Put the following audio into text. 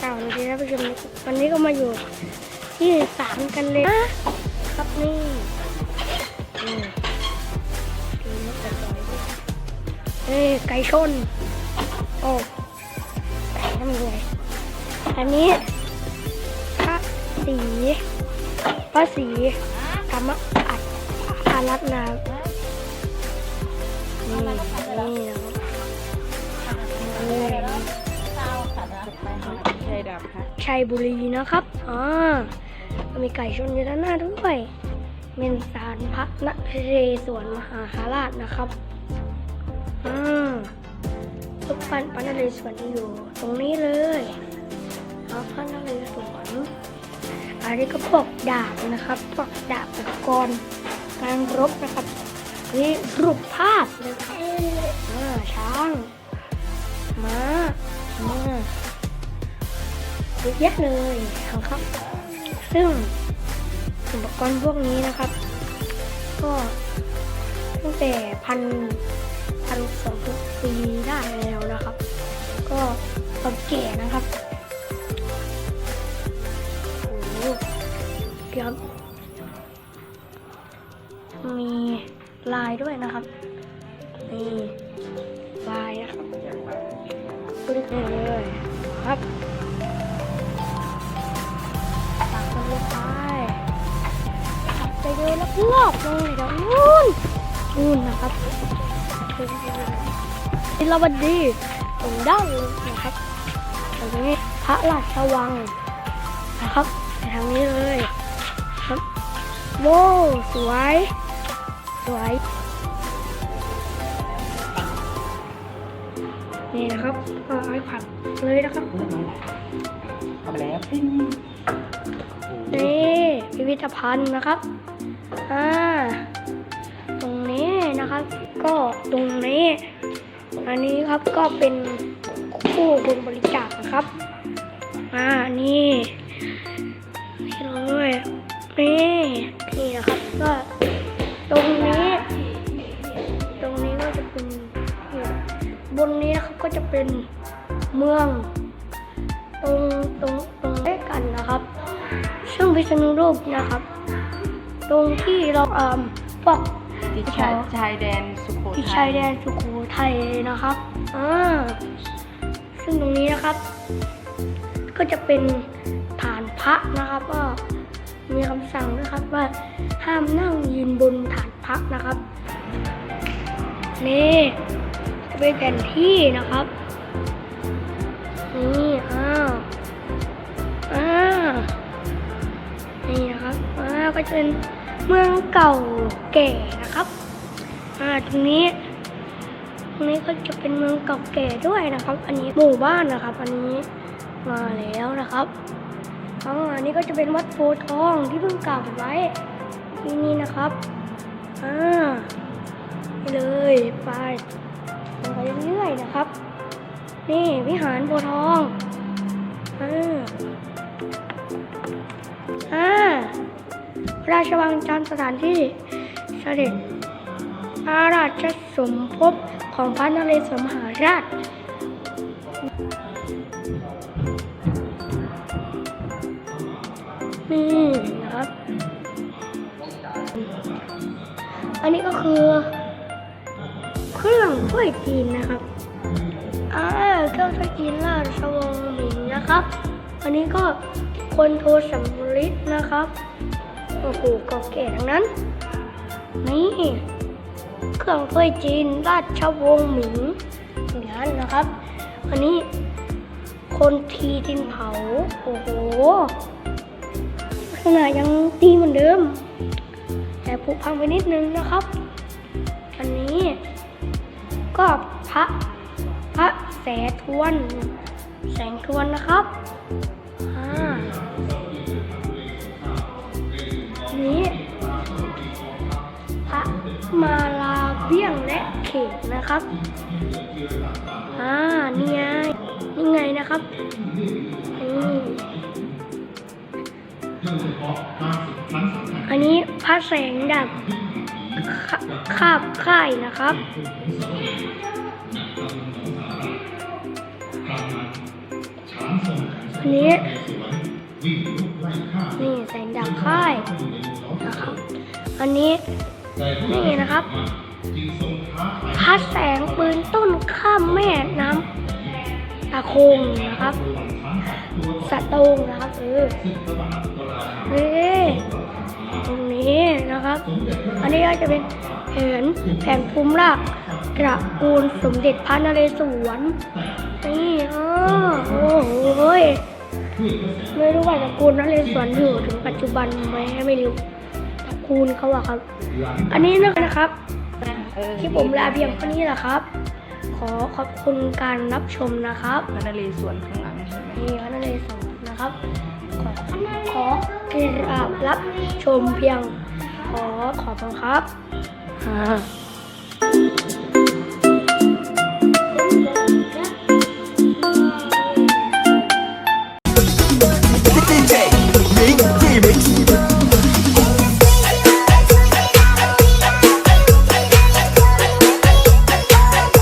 เก่าเลยนะผู้ชมวันนี้ก็มาอยู่ที่ศาลกันเลยนะครับนี่ดูนกกระจอยด้วยเอ้ไก่ชนโอ้ไก่น้ำเงยอันนี้พระสีพระสีธรรมอัดอารัตนานี่นี่นะนี่ ใช่ดับค่ะชัยบุรีนะครับอ่ามีไก่ชนอยู่ด้านหน้าด้วยเป็นสารพระนเรศวรมหาคาราชนะครับอ่ารูปปั้นพระนเรศวรอยู่ตรงนี้เลยเอาพระนเรศวรอันนี้ก็พวกดาบนะครับพวกดาบอุปกรณ์การรบนะครับนี่รูปภาพนะครับอ่าช้าง เยอะแยะเลยนะครับ ซึ่งอุปกรณ์พวกนี้นะครับ ก็ตั้งแต่พันพันสองปีได้แล้วนะครับ ก็เก่าแก่นะครับโอ้โหเกือบมีลายด้วยนะครับนี่ลายนะครับดูดิเลยครับ ตักไปเดินรอบๆเลยเดี๋ยวนู่นนู่นนะครับศิลวันดีตรงด้านเลยนะครับตรงนี้พระราชวังนะครับไปทางนี้เลยครับโว้วสวย สวย นี่นะครับก็เอาไว้ผัดเลยนะครับทำแล้วปิ้งนี่พิพิธภัณฑ์นะครับ อ่าตรงนี้นะครับ ก็ตรงนี้ อันนี้ครับก็เป็นคู่บุญบริจาคนะครับ อ่านี่นี่เลยนี่นี่นะครับ ก็ตรงนี้ ตรงนี้ก็จะเป็นบนนี้นะครับก็จะเป็นเมือง ตรงตรงตรงด้วยกันนะครับซึ่งพิษณุโลกนะครับ ตรงที่เราเอ่อพวกที่ชายชายแดนสุโขที่ทัชายยแดนสุโขทัยนะครับอ่าซึ่งตรงนี้นะครับ ก็จะเป็นฐานพระนะครับก็มีคำสั่งนะครับว่าห้ามนั่งยืนบนฐานพระนะครับ นี่จะเป็นแผนที่นะครับ นี่อ้าวอ้าวนี่นะครับอ้าวก็จะเป็น เมืองเก่าแก่นะครับ อ่า ตรงนี้ ตรงนี้ก็จะเป็นเมืองเก่าแก่ด้วยนะครับ อันนี้หมู่บ้านนะครับ อันนี้มาแล้วนะครับอ๋ออันนี้ก็จะเป็นวัดโพธทองที่เพิ่งกล่าวไว้ที่นี่นะครับ อ่าเลยไปไปเรื่อยๆนะครับ นี่วิหารโพธทอง อ่าอ่า พระราชวังจำสถานที่เสด็จพระราชสมภพของพระนเรศวรมหาราชนี่นะครับ อันนี้ก็คือ เครื่องถ้วยจีนนะครับอ่าเครื่องถ้วยจีนราชวงศ์หมิงนะครับ อันนี้ก็คนโทสำริดนะครับ โอ้โหเก่าแก่ทั้งนั้น นี่ เครื่องถ้วยจีนราชวงศ์หมิงอย่างนั้นนะครับ อันนี้คนทีดินเผา โอ้โหขนาดยังตีเหมือนเดิม แต่ผุพังไปนิดนึงนะครับ อันนี้ ก็พระพระแสทวน แสงทวนนะครับอ่า นี้พระมาลาเบี้ยงและเขตนะครับอ่านี่ไงนี่ไงนะครับนี่อันนี้พระแสงดับคาบค่ายนะครับนอันนี้ นี่แสงดาวค่ายนะครับ อันนี้นี่นะครับพัดแสงปืนต้นข้ามแม่น้ำตาโคงนะครับสะโตงนะครับเออนี่ตรงนี้นะครับ อันนี้ก็จะเป็นแผนแผนภูมิรากตระกูลสมเด็จพระนเรศวรนี่อ๋อโอ้โห ไม่รู้ว่าตระกูลนเรศวรอยู่ถึงปัจจุบันไหมไม่รู้ตระกูลเขาอะครับ อันนี้นะครับที่ผมลาเพียงเท่านี้แหละครับ ขอขอบคุณการรับชมนะครับพระนเรศวรข้างหลังใช่ไหมนี่พระนเรศวรนะครับ ขอขอกราบรับชมเพียง ขอขอบคุณครับ